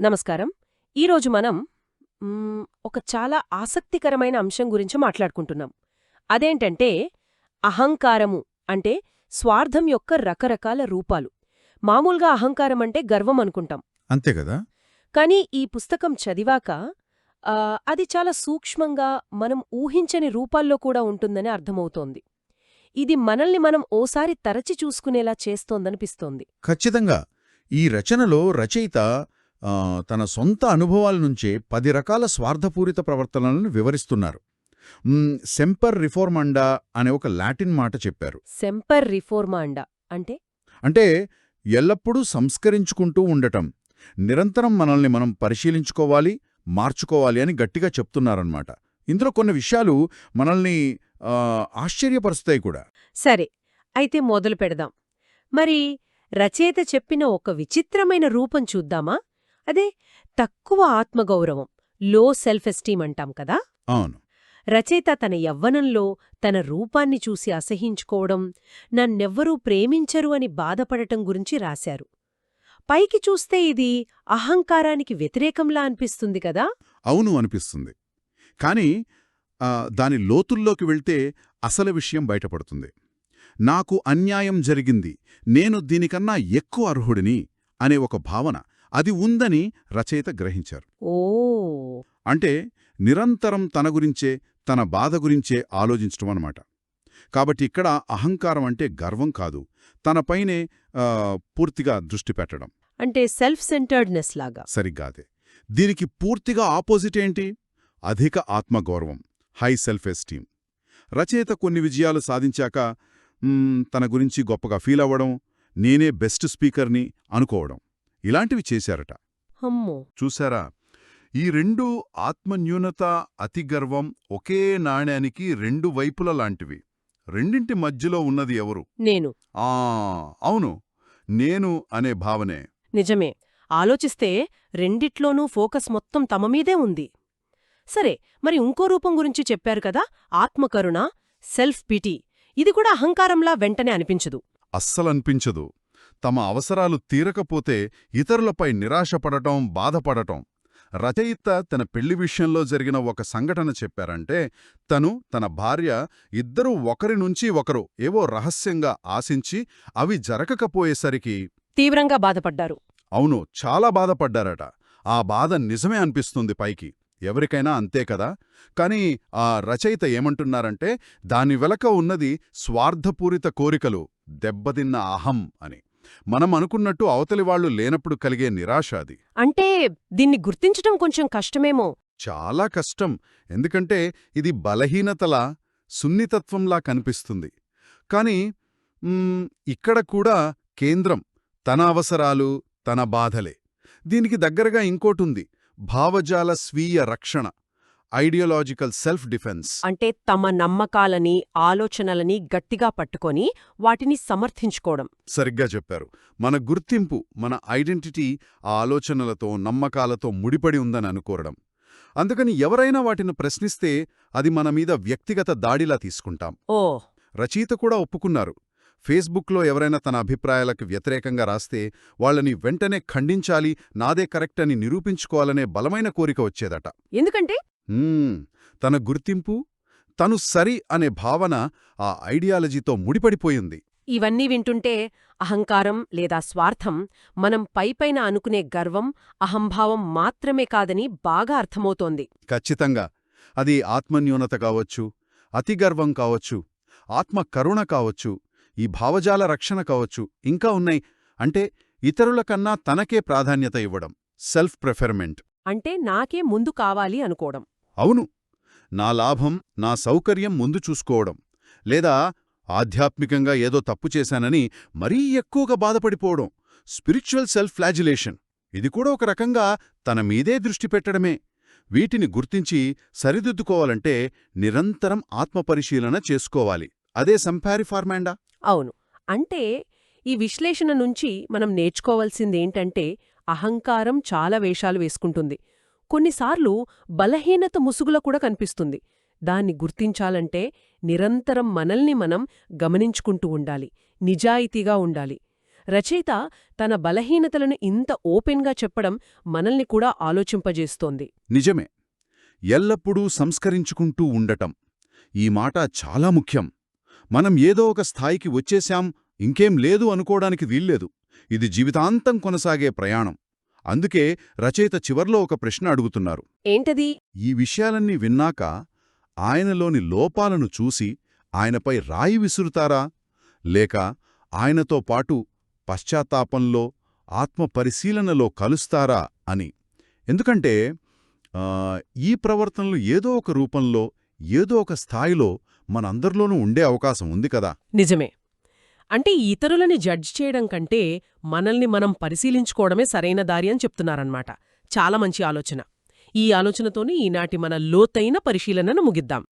నమస్కారం. ఈరోజు మనం ఒక చాలా ఆసక్తికరమైన అంశం గురించి మాట్లాడుకుంటున్నాం. అదేంటంటే అహంకారము అంటే స్వార్థం యొక్క రకరకాల రూపాలు. మామూలుగా అహంకారం అంటే గర్వం అనుకుంటాం. అంతే కదా? కానీ ఈ పుస్తకం చదివాక అది చాలా సూక్ష్మంగా మనం ఊహించని రూపాల్లో కూడా ఉంటుందని అర్థమవుతోంది. ఇది మనల్ని మనం ఓసారి తరచి చూసుకునేలా చేస్తోందనిపిస్తోంది. ఖచ్చితంగా. ఈ రచనలో రచయిత తన సొంత అనుభవాల నుంచే పది రకాల స్వార్థపూరిత ప్రవర్తనలను వివరిస్తున్నారు. సెంపర్ రిఫోర్మండా అనే ఒక లాటిన్ మాట చెప్పారు. సెంపర్ రిఫోర్మాండా అంటే? అంటే ఎల్లప్పుడూ సంస్కరించుకుంటూ ఉండటం. నిరంతరం మనల్ని మనం పరిశీలించుకోవాలి మార్చుకోవాలి అని గట్టిగా చెప్తున్నారన్నమాట. ఇందులో కొన్ని విషయాలు మనల్ని ఆశ్చర్యపరుస్తాయి కూడా. సరే అయితే మొదలు పెడదాం. మరి రచయిత చెప్పిన ఒక విచిత్రమైన రూపం చూద్దామా? అదే తక్కువ ఆత్మగౌరవం లో సెల్ఫ్ ఎస్టీమ్ అంటాం కదా? అవును. రచయిత తన యవ్వనంలో తన రూపాన్ని చూసి అసహించుకోవడం నన్నెవ్వరూ ప్రేమించరు అని బాధపడటం గురించి రాశారు. పైకి చూస్తే ఇది అహంకారానికి వ్యతిరేకంలా అనిపిస్తుంది కదా? అవును అనిపిస్తుంది. కానీ దాని లోతుల్లోకి వెళ్తే అసలు విషయం బయటపడుతుంది. నాకు అన్యాయం జరిగింది నేను దీనికన్నా ఎక్కువ అర్హుడిని అనే ఒక భావన అది ఉందని రచయిత గ్రహించారు. ఓ. అంటే నిరంతరం తన గురించే తన బాధ గురించే ఆలోచించటం అన్నమాట. కాబట్టి ఇక్కడ అహంకారం అంటే గర్వం కాదు. తనపైనే పూర్తిగా దృష్టి పెట్టడం. అంటే సెల్ఫ్ సెంటర్డ్నెస్ లాగా సరిగ్గాదే దీనికి పూర్తిగా ఆపోజిట్ ఏంటి? అధిక ఆత్మగౌరవం హై సెల్ఫ్ ఎస్టీమ్ రచయిత కొన్ని విజయాలు సాధించాక "మ్మ్, తన గురించి గొప్పగా ఫీల్ అవ్వడం నేనే బెస్ట్ స్పీకర్ని అనుకోవడం. ఇలాంటివి చేశారట. అమ్మో! చూశారా? ఈ రెండు ఆత్మన్యూనత అతిగర్వం ఒకే నాణ్యానికి రెండు వైపుల లాంటివి. రెండింటి మధ్యలో ఉన్నది ఎవరు? నేను. ఆ! అవును. నేను అనే భావనే. నిజమే. ఆలోచిస్తే రెండిట్లోనూ ఫోకస్ మొత్తం తమ మీదే ఉంది. సరే మరి ఇంకో రూపం గురించి చెప్పారు కదా ఆత్మకరుణ సెల్ఫ్ పిటీ. ఇది కూడా అహంకారంలా వెంటనే అనిపించదు. అస్సలనిపించదు. తమ అవసరాలు తీరకపోతే ఇతరులపై నిరాశపడటం బాధపడటం. రచయిత తన పెళ్ళి విషయంలో జరిగిన ఒక సంఘటన చెప్పారంటే తను తన భార్య ఇద్దరూ ఒకరి నుంచి ఒకరు ఏవో రహస్యంగా ఆశించి అవి జరగకపోయేసరికి తీవ్రంగా బాధపడ్డారు. అవును చాలా బాధపడ్డారట. ఆ బాధ నిజమే అనిపిస్తుంది పైకి. ఎవరికైనా అంతే కదా? కాని ఆ రచయిత ఏమంటున్నారంటే దాని వెలక ఉన్నది స్వార్థపూరిత కోరికలు దెబ్బతిన్న అహం అని. మనం అనుకున్నట్టు అవతలి వాళ్ళు లేనప్పుడు కలిగే నిరాశ అది. అంటే దీన్ని గుర్తించటం కొంచెం కష్టమేమో. చాలా కష్టం. ఎందుకంటే ఇది బలహీనతలా సున్నితత్వంలా కనిపిస్తుంది. కాని ఇక్కడ కూడా కేంద్రం తన అవసరాలు తన బాధలే. దీనికి దగ్గరగా ఇంకోటుంది భావజాల స్వీయ రక్షణ. ఐడియాలజికల్ సెల్ఫ్ డిఫెన్స్ అంటే తమ నమ్మకాలని ఆలోచనలని గట్టిగా పట్టుకొని వాటిని సమర్థించుకోవడం. సరిగ్గా చెప్పారు. మన గుర్తింపు మన ఐడెంటిటీ ఆ ఆలోచనలతో నమ్మకాలతో ముడిపడి ఉందని అనుకోవడం. అందుకని ఎవరైనా వాటిని ప్రశ్నిస్తే అది మన మీద వ్యక్తిగత దాడిలా తీసుకుంటాం. ఓ. రచయిత కూడా ఒప్పుకున్నారు. ఫేస్బుక్లో ఎవరైనా తన అభిప్రాయాలకు వ్యతిరేకంగా రాస్తే వాళ్ళని వెంటనే ఖండించాలి నాదే కరెక్ట్ అని నిరూపించుకోవాలనే బలమైన కోరిక వచ్చేదట. ఎందుకంటే? తన గుర్తింపు తను సరి అనే భావన ఆ ఐడియాలజీతో ముడిపడిపోయింది. ఇవన్నీ వింటుంటే అహంకారం లేదా స్వార్థం మనం పైపైన అనుకునే గర్వం అహంభావం మాత్రమే కాదని బాగా అర్థమవుతోంది. ఖచ్చితంగా. అది ఆత్మన్యూనత కావచ్చు అతిగర్వం కావచ్చు ఆత్మకరుణ కావచ్చు ఈ భావజాల రక్షణ కావచ్చు ఇంకా ఉన్నాయి. అంటే ఇతరుల కన్నా తనకే ప్రాధాన్యత ఇవ్వడం సెల్ఫ్ ప్రిఫర్మెంట్. అంటే నాకే ముందు కావాలి అనుకోవడం. అవును. నా లాభం నా సౌకర్యం ముందు చూసుకోవడం. లేదా ఆధ్యాత్మికంగా ఏదో తప్పు చేశానని మరీ ఎక్కువగా బాధపడిపోవడం. Spiritual self ఫ్లాజిలేషన్. ఇది కూడా ఒక రకంగా తన మీదే దృష్టి పెట్టడమే. వీటిని గుర్తించి సరిదిద్దుకోవాలంటే నిరంతరం ఆత్మపరిశీలన చేసుకోవాలి. అదే సంపారిఫార్మాండా? అవును. అంటే ఈ విశ్లేషణ నుంచి మనం నేర్చుకోవాల్సిందేంటంటే అహంకారం చాలా వేషాలు వేసుకుంటుంది. కొన్నిసార్లు బలహీనత ముసుగుల కూడా కనిపిస్తుంది. దాన్ని గుర్తించాలంటే నిరంతరం మనల్ని మనం గమనించుకుంటూ ఉండాలి. నిజాయితీగా ఉండాలి. రచయిత తన బలహీనతలను ఇంత ఓపెన్గా చెప్పడం మనల్ని కూడా ఆలోచింపజేస్తోంది. నిజమే. ఎల్లప్పుడూ సంస్కరించుకుంటూ ఉండటం ఈ మాట చాలా ముఖ్యం. మనం ఏదో ఒక స్థాయికి వచ్చేశాం ఇంకేం లేదు అనుకోవడానికి వీల్లేదు. ఇది జీవితాంతం కొనసాగే ప్రయాణం. అందుకే రచయిత చివర్లో ఒక ప్రశ్న అడుగుతున్నారు. ఏంటది? ఈ విషయాలన్నీ విన్నాక ఆయనలోని లోపాలను చూసి ఆయనపై రాయి విసురుతారా? లేక ఆయనతో పాటు పశ్చాత్తాపంలో ఆత్మపరిశీలనలో కలుస్తారా అని. ఎందుకంటే ఈ ప్రవర్తనలు ఏదో ఒక రూపంలో ఏదో ఒక స్థాయిలో మనందరిలోనూ ఉండే అవకాశం ఉంది కదా. నిజమే. అంటే ఇతరులని జడ్జ్ చేయడం కంటే మనల్ని మనం పరిశీలించుకోవడమే సరైన దారి అని చెప్తున్నారన్నమాట. చాలా మంచి ఆలోచన. ఈ ఆలోచనతోనే ఈనాటి మన లోతైన పరిశీలనను ముగిద్దాం.